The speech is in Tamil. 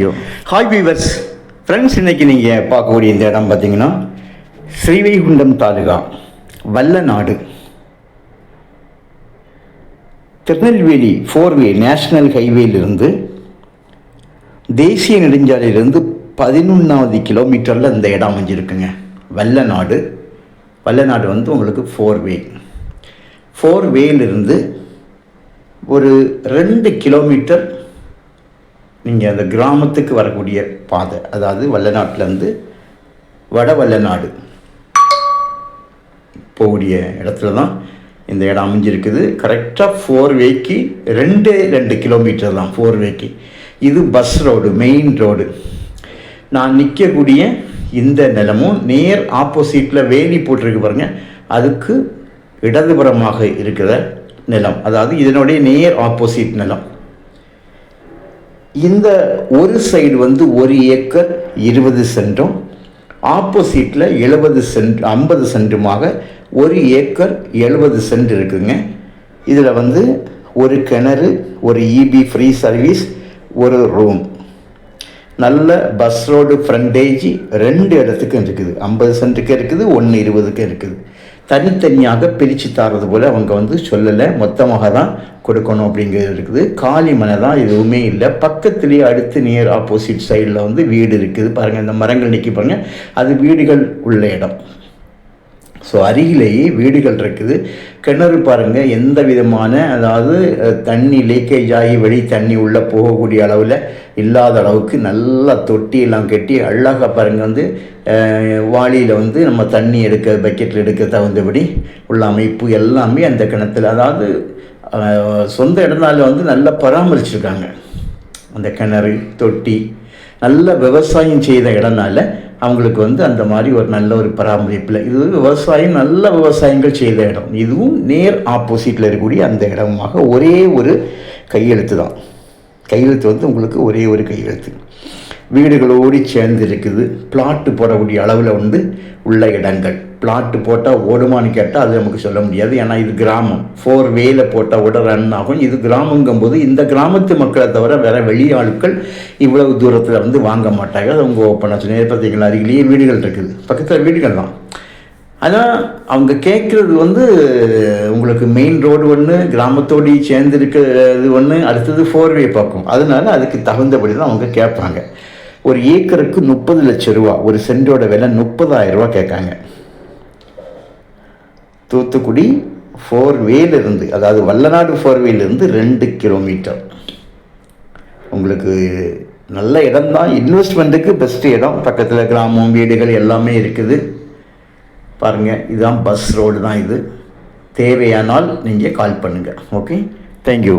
தேங்க்யூ ஹாய் வீவர்ஸ் ஃப்ரெண்ட்ஸ் இன்னைக்கு நீங்கள் பார்க்கக்கூடிய இந்த இடம் பார்த்தீங்கன்னா Srivaikuntam taluka Vallanadu. Tirunelveli four way national ஹைவேலிருந்து தேசிய நெடுஞ்சாலையிலிருந்து பதினொன்றாவது கிலோமீட்டரில் இந்த இடம் அமைஞ்சிருக்குங்க. வல்லநாடு. வல்லநாடு வந்து உங்களுக்கு ஃபோர் வே ஃபோர் வேலிருந்து ஒரு ரெண்டு கிலோமீட்டர் நீங்கள் அந்த கிராமத்துக்கு வரக்கூடிய பாதை அதாவது வல்லநாட்டிலேருந்து வட வல்லநாடு போகக்கூடிய இடத்துல தான் இந்த இடம் அமைஞ்சிருக்குது. கரெக்டாக ஃபோர் வேக்கு ரெண்டு ரெண்டு கிலோமீட்டர் தான் ஃபோர் வேக்கு இது பஸ் ரோடு மெயின் ரோடு நான் நிற்கக்கூடிய இந்த நிலமும் நேர் ஆப்போசிட்டில் வேலி போட்டிருக்கு பாருங்க. அதுக்கு இடதுபுறமாக இருக்கிற நிலம் அதாவது இதனுடைய நேர் ஆப்போசிட் நிலம். இந்த ஒரு சைடு வந்து ஒரு ஏக்கர் இருபது சென்டும் ஆப்போசிட்டில் எழுபது சென்ட் ஐம்பது சென்ட்டுமாக ஒரு ஏக்கர் எழுபது சென்ட் இருக்குதுங்க இதில் வந்து ஒரு கிணறு ஒரு இபி ஃப்ரீ சர்வீஸ் ஒரு ரூம் நல்ல பஸ் ரோடு ஃப்ரண்டேஜ் ரெண்டு இடத்துக்கும் இருக்குது. ஐம்பது சென்ட்டுக்கு இருக்குது ஒன்று இருபதுக்கும் இருக்குது. தனித்தனியாக பிரித்து தரது போல் அவங்க வந்து சொல்லலை. மொத்தமாக தான் கொடுக்கணும் அப்படிங்கிறது இருக்குது. காலி மனை தான் எதுவுமே இல்லை. பக்கத்துலேயே அடுத்து நியர் ஆப்போசிட் சைடில் வந்து வீடு இருக்குது. பாருங்கள் இந்த மரங்கள் நிற்கி பாருங்கள் அது வீடுகள் உள்ள இடம். ஸோ அருகிலேயே வீடுகள் இருக்குது கிணறு பாருங்கள் எந்த விதமான அதாவது தண்ணி லீக்கேஜ் ஆகி வெளி தண்ணி உள்ளே போகக்கூடிய அளவில் இல்லாத அளவுக்கு நல்லா தொட்டியெல்லாம் கட்டி அழகாக பாருங்கள் வந்து வாளியில் வந்து நம்ம தண்ணி எடுக்க பக்கெட்டில் எடுக்க தகுந்தபடி உள்ள அமைப்பு எல்லாமே அந்த கிணத்துல அதாவது சொந்த இடம்னால வந்து நல்லா பராமரிச்சிருக்காங்க. அந்த கிணறு தொட்டி நல்ல விவசாயம் செய்த இடம்னால அவங்களுக்கு வந்து அந்த மாதிரி ஒரு நல்ல ஒரு பராமரிப்பில் இது விவசாயம் நல்ல விவசாயங்கள் செய்த இடம். இதுவும் நேர் ஆப்போசிட்டில் இருக்கக்கூடிய அந்த இடமாக ஒரே ஒரு கையெழுத்து தான். கையெழுத்து வந்து உங்களுக்கு ஒரே ஒரு கையெழுத்து. வீடுகளோடு சேர்ந்து இருக்குது பிளாட்டு போடக்கூடிய அளவில் வந்து உள்ள இடங்கள். பிளாட்டு போட்டால் ஓடுமான்னு கேட்டால் அது நமக்கு சொல்ல முடியாது. ஏன்னா இது கிராமம். ஃபோர் வேல போட்டால் கூட ரன் ஆகும். இது கிராமங்கும்போது இந்த கிராமத்து மக்களை தவிர வேறு வெளி ஆட்கள் இவ்வளவு தூரத்தில் வந்து வாங்க மாட்டாங்க அது அவங்க ஓப்பனாக சொன்னீங்க பார்த்தீங்களா அருகிலேயே வீடுகள் இருக்குது. பக்கத்தில் வீடுகள் தான். ஆனால் அவங்க கேட்குறது வந்து உங்களுக்கு மெயின் ரோடு ஒன்று கிராமத்தோடு சேர்ந்து இருக்கிறது ஒன்று அடுத்தது ஃபோர்வே பார்க்கும். அதனால அதுக்கு தகுந்தபடி தான் அவங்க கேட்பாங்க. ஒரு ஏக்கருக்கு முப்பது லட்சம் ரூபா ஒரு சென்டோட விலை முப்பதாயிரம் ரூபா கேட்காங்க. தூத்துக்குடி ஃபோர் வேலிருந்து அதாவது வல்லநாடு ஃபோர் வேலிருந்து ரெண்டு கிலோமீட்டர் உங்களுக்கு நல்ல இடம் தான் இன்வெஸ்ட்மெண்ட்டுக்கு பெஸ்ட் இடம். பக்கத்தில் கிராமம் வீடுகள் எல்லாமே இருக்குது. பாருங்கள் இதுதான் பஸ் ரோடு தான் இது. தேவையானால் நீங்கள் கால் பண்ணுங்கள் ஓகே தேங்க்யூ